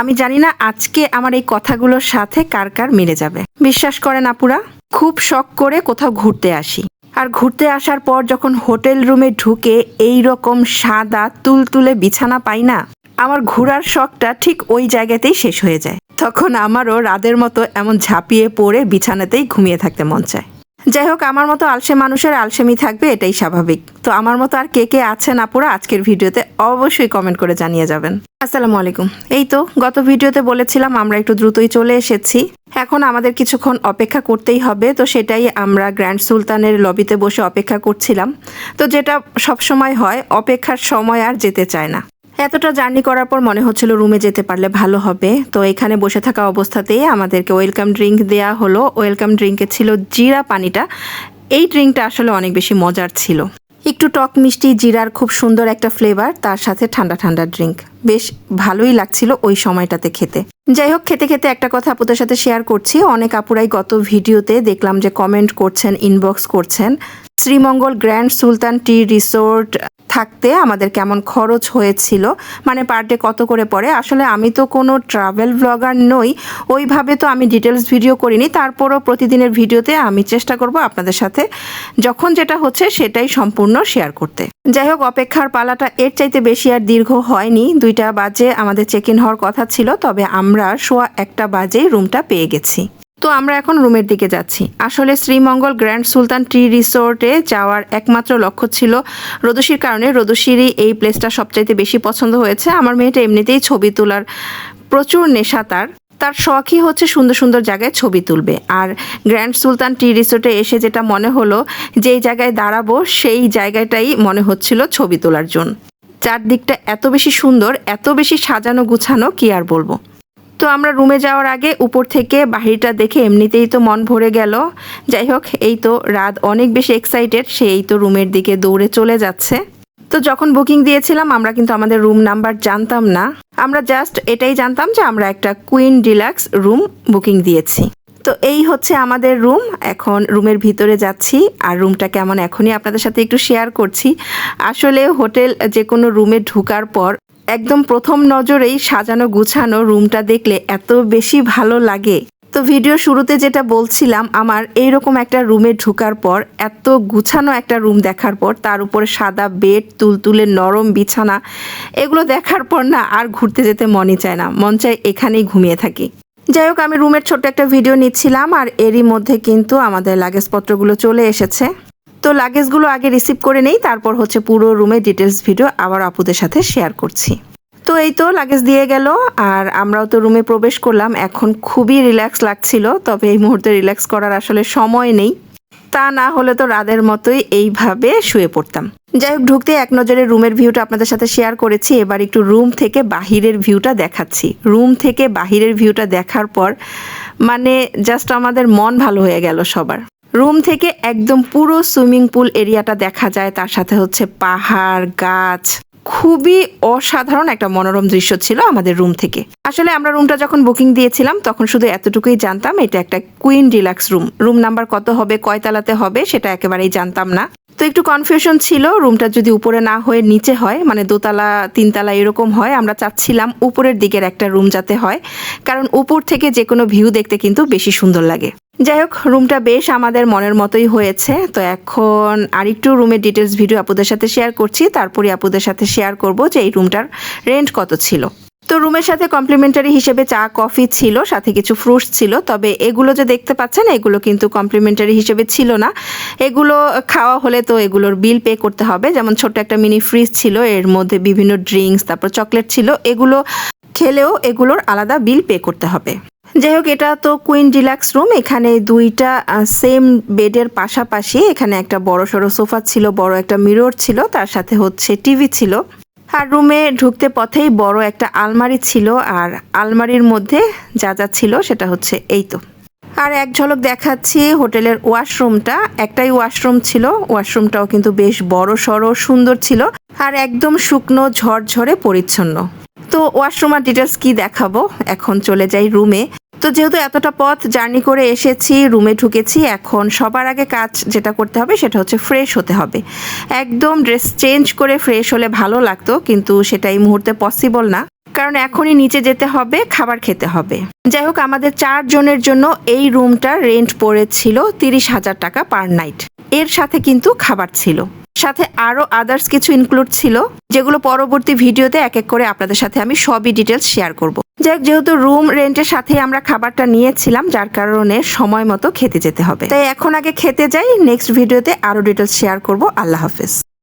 আমি জানি না আজকে আমার এই কথাগুলোর সাথে কার কার মিলে যাবে। বিশ্বাস করেন আপুরা, খুব শখ করে কোথাও ঘুরতে আসি। আর ঘুরতে আসার পর যখন হোটেল রুমে ঢুকে এই রকম সাদা তুলতুলে বিছানা পাই না, আমার ঘোরার শখটা ঠিক ওই জায়গাতেই শেষ হয়ে যায়। তখন আমারও রাদের মতো এমন ঝাঁপিয়ে পড়ে বিছানাতেই ঘুমিয়ে থাকতে মন চায়। যাই হোক আমার মতো আলসে মানুষের আলসেমি থাকবে, এটাই স্বাভাবিক। তো আমার মতো আর কে কে আছেন আপুরা, আজকের ভিডিওতে অবশ্যই কমেন্ট করে জানিয়ে যাবেন। আসসালামু আলাইকুম। এই তো, গত ভিডিওতে বলেছিলাম আমরা একটু দ্রুতই চলে এসেছি। এখন আমাদের কিছুক্ষণ অপেক্ষা করতেই হবে, তো সেটাই আমরা গ্র্যান্ড সুলতানের লবিতে বসে অপেক্ষা করছিলাম। তো যেটা সব সময় হয়, অপেক্ষার সময় আর যেতে চায় না। এতটা জার্নি করার পর মনে হচ্ছিল রুমে যেতে পারলে ভালো হবে। তো এখানে বসে থাকা অবস্থাতেই আমাদেরকে ওয়েলকাম ড্রিঙ্ক দেয়া হলো। ওয়েলকাম ড্রিঙ্কে ছিল জিরা পানিটা। এই ড্রিঙ্কটা আসলে অনেক বেশি মজার ছিল। একটু টক মিষ্টি, জিরার খুব সুন্দর একটা ফ্লেভার, তার সাথে ঠান্ডা ঠান্ডা ড্রিঙ্ক। বেশ ভালোই লাগছিল ওই সময়টাতে খেতে। যাই হোক, খেতে খেতে একটা কথা আপুদের সাথে শেয়ার করছি। অনেক আপুরাই গত ভিডিওতে দেখলাম যে কমেন্ট করছেন ইনবক্স করছেন। Sreemangal grand Sultan tea resort থাকতে আমাদের কেমন খরচ হয়েছিল মানে পার ডে কত করে পড়ে? আসলে আমি তো কোনো ট্রাভেল ব্লগার নই, ওইভাবে তো আমি ডিটেলস ভিডিও করিনি, তারপরও প্রতিদিনের ভিডিওতে আমি চেষ্টা করব আপনাদের সাথে যখন যেটা হচ্ছে সেটাই সম্পূর্ণ শেয়ার করতে। যাই হোক, অপেক্ষার পালাটা এর চাইতে বেশি আর দীর্ঘ হয়নি। দুইটা বাজে আমাদের চেক ইন হওয়ার কথা ছিল, তবে আমরা শোয়া একটা বাজেই রুমটা পেয়ে গেছি। তো আমরা এখন রুমের দিকে যাচ্ছি। আসলে শ্রীমঙ্গল গ্র্যান্ড সুলতান টি রিসোর্টে যাওয়ার একমাত্র লক্ষ্য ছিল রোদসির কারণে। রোদসিরই এই প্লেসটা সবচাইতে বেশি পছন্দ হয়েছে। আমার মেয়েটা এমনিতেই ছবি তোলার প্রচুর নেশা তার। তার শখই হচ্ছে সুন্দর সুন্দর জায়গায় ছবি তুলবে। আর গ্র্যান্ড সুলতান টি রিসোর্টে এসে যেটা মনে হলো, যেই জায়গায় দাঁড়াবো, সেই জায়গাটাই মনে হচ্ছিল ছবি তোলার জন্য। চারদিকটা এত বেশি সুন্দর, এত বেশি সাজানো গুছানো, কি আর বলব? তো আমরা রুমে যাওয়ার আগে উপর থেকে বাহিরটা দেখে এমনিতেই তো মন ভরে গেল। যাই হোক, এই তো রাত অনেক বেশি এক্সাইটেড সে এই তো রুমের দিকে দৌড়ে চলে যাচ্ছে। তো যখন বুকিং দিয়েছিলাম, আমরা কিন্তু আমাদের রুম নাম্বার জানতাম না। আমরা জাস্ট এটাই জানতাম যে আমরা একটা কুইন ডিলাক্স রুম বুকিং দিয়েছি। তো এই হচ্ছে আমাদের রুম এখন রুমের ভিতরে যাচ্ছি আর রুমটা কেমন এখনই আপনাদের সাথে একটু শেয়ার করছি। আসলে হোটেল যে কোনো রুমে ঢুকার পর একদম প্রথম নজরেই সাজানো গুছানো রুমটা দেখলে এত বেশি ভালো লাগে। তো ভিডিও শুরুতে যেটা বলছিলাম, আমার এইরকম একটা রুমে ঢুকার পর, এত গুছানো একটা রুম দেখার পর, তার উপরে সাদা বেড, তুলতুলে নরম বিছানা, এগুলো দেখার পর না আর ঘুরতে যেতে মনই চায় না, মন চায় এখানেই ঘুমিয়ে থাকি। যাই হোক, আমি রুমের ছোট্ট একটা ভিডিও নিচ্ছিলাম, আর এরই মধ্যে কিন্তু আমাদের লাগেজপত্রগুলো চলে এসেছে। তো লাগেজগুলো আগে রিসিভ করে নেই, তারপর হচ্ছে পুরো রুমে ডিটেলস ভিডিও আবার আপুদের সাথে শেয়ার করছি। তো এই তো লাগেজ দিয়ে গেল, আর আমরাও তো রুমে প্রবেশ করলাম। এখন খুবই রিল্যাক্স লাগছিল, তবে এই মুহূর্তে রিল্যাক্স করার আসলে সময় নেই। তা না হলে তো রাদের মতোই এইভাবে শুয়ে পড়তাম। যাই হোক, ঢুকতে এক নজরে রুমের ভিউটা আপনাদের সাথে শেয়ার করেছি। এবার একটু রুম থেকে বাহিরের ভিউটা দেখাচ্ছি। রুম থেকে বাহিরের ভিউটা দেখার পর মানে জাস্ট আমাদের মন ভালো হয়ে গেল সবার। রুম থেকে একদম পুরো সুইমিং পুল এরিয়াটা দেখা যায়। তার সাথে হচ্ছে পাহাড়, গাছ। খুবই অসাধারণ একটা মনোরম দৃশ্য ছিল আমাদের রুম থেকে। আসলে আমরা রুমটা যখন বুকিং দিয়েছিলাম, তখন শুধু এতটুকুই জানতাম, এটা একটা queen deluxe room. Room number কত হবে কয়তালাতে হবে, সেটা একেবারেই জানতাম না। তো একটু কনফিউশন ছিল, রুমটা যদি উপরে না হয়ে নিচে হয় মানে দোতলা, তিনতলা এরকম হয়, আমরা চাচ্ছিলাম উপরের দিকের একটা রুম যাতে হয়। কারণ উপর থেকে যে কোনো ভিউ দেখতে কিন্তু বেশি সুন্দর লাগে। যাই হোক, রুমটা বেশ আমাদের মনের মতোই হয়েছে। তো এখন আরেকটু রুমের ডিটেলস ভিডিও আপুদের সাথে শেয়ার করছি। তারপরে আপুদের সাথে শেয়ার করব যে এই রুমটার রেন্ট কত ছিল। তো রুমের সাথে কমপ্লিমেন্টারি হিসেবে চা কফি ছিল, সাথে কিছু ফ্রুটস ছিল। তবে এগুলো যে দেখতে পাচ্ছেন, এগুলো কিন্তু কমপ্লিমেন্টারি হিসেবে ছিল না। এগুলো খাওয়া হলে তো এগুলোর বিল পে করতে হবে। যেমন ছোট্ট একটা মিনি ফ্রিজ ছিল, এর মধ্যে বিভিন্ন ড্রিঙ্কস তারপর চকলেট ছিল। এগুলো খেলেও এগুলোর আলাদা বিল পে করতে হবে। যাই হোক এটা তো কুইন ডিলাক্স রুম এখানে দুইটা সেম বেডের পাশাপাশি এখানে একটা বড় সড়ো সোফা ছিল, বড় একটা মিরর ছিল, তার সাথে হচ্ছে টিভি ছিল। আর রুমে ঢুকতে পথেই বড় একটা আলমারি ছিল, আর আলমারির মধ্যে যা যা ছিল সেটা হচ্ছে এই তো। আর এক ঝলক দেখাচ্ছি হোটেলের ওয়াশরুমটা, একটাই ওয়াশরুম ছিল, ওয়াশরুমটাও কিন্তু বেশ বড় সড়ো সুন্দর ছিল, আর একদম শুকনো, ঝরঝরে, পরিচ্ছন্ন। তো ওয়াশরুম আর ডিটেলস কি দেখাবো? এখন চলে যাই রুমে। তো যেহেতু এতটা পথ জার্নি করে এসেছি, রুমে ঢুকেছি, এখন সবার আগে কাজ যেটা করতে হবে সেটা হচ্ছে ফ্রেশ হতে হবে। একদম ড্রেস চেঞ্জ করে ফ্রেশ হলে ভালো লাগতো, কিন্তু সেটা এই মুহূর্তে পসিবল না। কারণ এখনই নিচে যেতে হবে, খাবার খেতে হবে। যাই হোক, আমাদের চারজনের জন্য এই রুমটা রেন্ট পড়েছিল তিরিশ হাজার টাকা পার নাইট এর সাথে কিন্তু খাবার ছিল। সাথে আরও আদার্স কিছু ইনক্লুড ছিল, যেগুলো পরবর্তী ভিডিওতে এক এক করে আপনাদের সাথে আমি সবই ডিটেলস শেয়ার করব। যাই যেহেতু রুম রেন্টের সাথে আমরা খাবারটা নিয়েছিলাম, যার কারণে সময় মতো খেতে যেতে হবে। তাই এখন আগে খেতে যাই, নেক্সট ভিডিওতে আরও ডিটেলস শেয়ার করব। আল্লাহ হাফেজ।